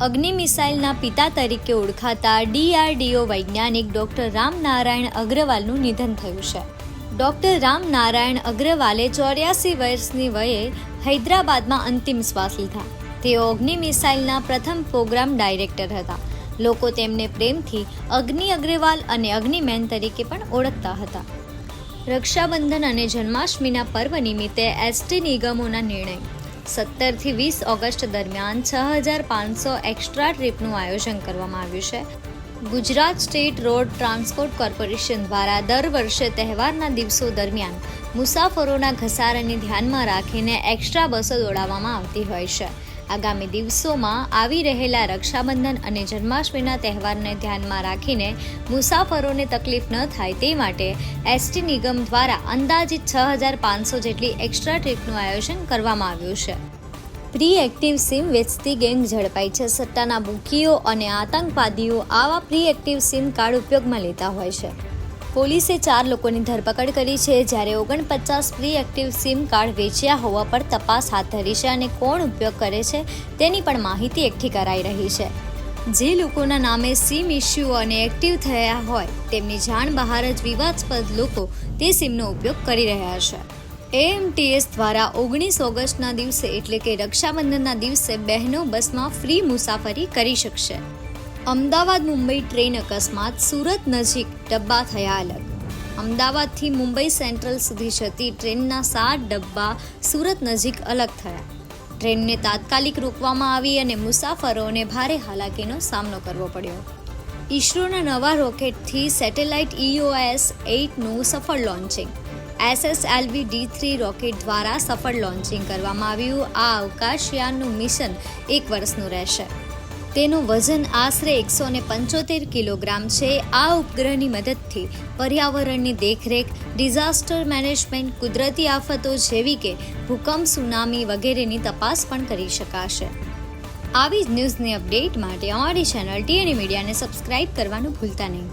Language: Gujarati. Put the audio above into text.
અગ્નિ મિસાઇલના પિતા તરીકે ઓળખાતા ડીઆરડીઓ વૈજ્ઞાનિક ડોક્ટર રામનારાયણ અગ્રવાલનું નિધન થયું છે. ડોક્ટર રામનારાયણ અગ્રવાલે ચોર્યાસી વર્ષની વયે હૈદરાબાદમાં અંતિમ શ્વાસ લીધા. તેઓ અગ્નિ મિસાઇલના પ્રથમ પ્રોગ્રામ ડાયરેક્ટર હતા. લોકો તેમને પ્રેમથી અગ્નિ અગ્રવાલ અને અગ્નિમેન તરીકે પણ ઓળખતા હતા. રક્ષાબંધન અને જન્માષ્ટમીના પર્વ નિમિત્તે એસટી નિગમોના નિર્ણય સત્તરથી વીસ ઓગસ્ટ દરમિયાન છ હજાર પાંચસો એક્સ્ટ્રા ટ્રીપનું આયોજન કરવામાં આવ્યું છે. Gujarat state road transport corporation દ્વારા દર વર્ષે તહેવારના દિવસો દરમિયાન મુસાફરોના ઘસારાને ધ્યાનમાં રાખીને એક્સ્ટ્રા બસો દોડાવવામાં આવતી હોય છે. આગામી દિવસોમાં આવી રહેલા રક્ષાબંધન અને જન્માષ્ટમીના તહેવારને ધ્યાનમાં રાખીને મુસાફરોને તકલીફ ન થાય તે માટે એસટી નિગમ દ્વારા અંદાજિત છ હજાર પાંચસો જેટલી એક્સ્ટ્રા ટ્રીપનું આયોજન કરવામાં આવ્યું છે. પ્રી એક્ટિવ સિમ વેચતી ગેંગ ઝડપાઈ છે. સટ્ટાના બુકીઓ અને આતંકવાદીઓ આવા પ્રી એક્ટિવ સિમ કાર્ડ ઉપયોગમાં લેતા હોય છે. પોલીસે ચાર લોકોની ધરપકડ કરી છે. જ્યારે ઓગણપચાસ પ્રી એક્ટિવ સિમ કાર્ડ વેચ્યા હોવા પર તપાસ હાથ ધરી છે અને કોણ ઉપયોગ કરે છે તેની પણ માહિતી એકઠી કરાઈ રહી છે. જે લોકોના નામે સિમ ઇસ્યુ અને એક્ટિવ થયા હોય તેમની જાણ બહાર જ વિવાદસ્પદ લોકો તે સિમનો ઉપયોગ કરી રહ્યા છે. એએમટીએસ દ્વારા ઓગણીસ ઓગસ્ટના દિવસે એટલે કે રક્ષાબંધનના દિવસે બહેનો બસમાં ફ્રી મુસાફરી કરી શકશે. અમદાવાદ મુંબઈ ટ્રેન અકસ્માત, સુરત નજીક ડબ્બા થયા અલગ. અમદાવાદથી મુંબઈ સેન્ટ્રલ સુધી જતી ટ્રેનના સાત ડબ્બા સુરત નજીક અલગ થયા. ટ્રેનને તાત્કાલિક રોકવામાં આવી અને મુસાફરોને ભારે હાલાકીનો સામનો કરવો પડ્યો. ઇસરોના નવા રોકેટથી સેટેલાઇટ ઇઓએસ એઇટનું સફળ launching. SSLV D three rocket દ્વારા સફળ લોન્ચિંગ કરવામાં આવ્યું. આ અવકાશયાનનું મિશન એક વર્ષનું રહેશે. તેનું વજન આશરે એકસો ને પંચોતેર કિલોગ્રામ છે. આ ઉપગ્રહની મદદથી પર્યાવરણની દેખરેખ, ડિઝાસ્ટર મેનેજમેન્ટ, કુદરતી આફતો જેવી કે ભૂકંપ, સુનામી વગેરેની તપાસ પણ કરી શકાશે. આવી જ ન્યૂઝની અપડેટ માટે અમારી ચેનલ ટીએની મીડિયાને સબસ્ક્રાઇબ કરવાનું ભૂલતા નહીં.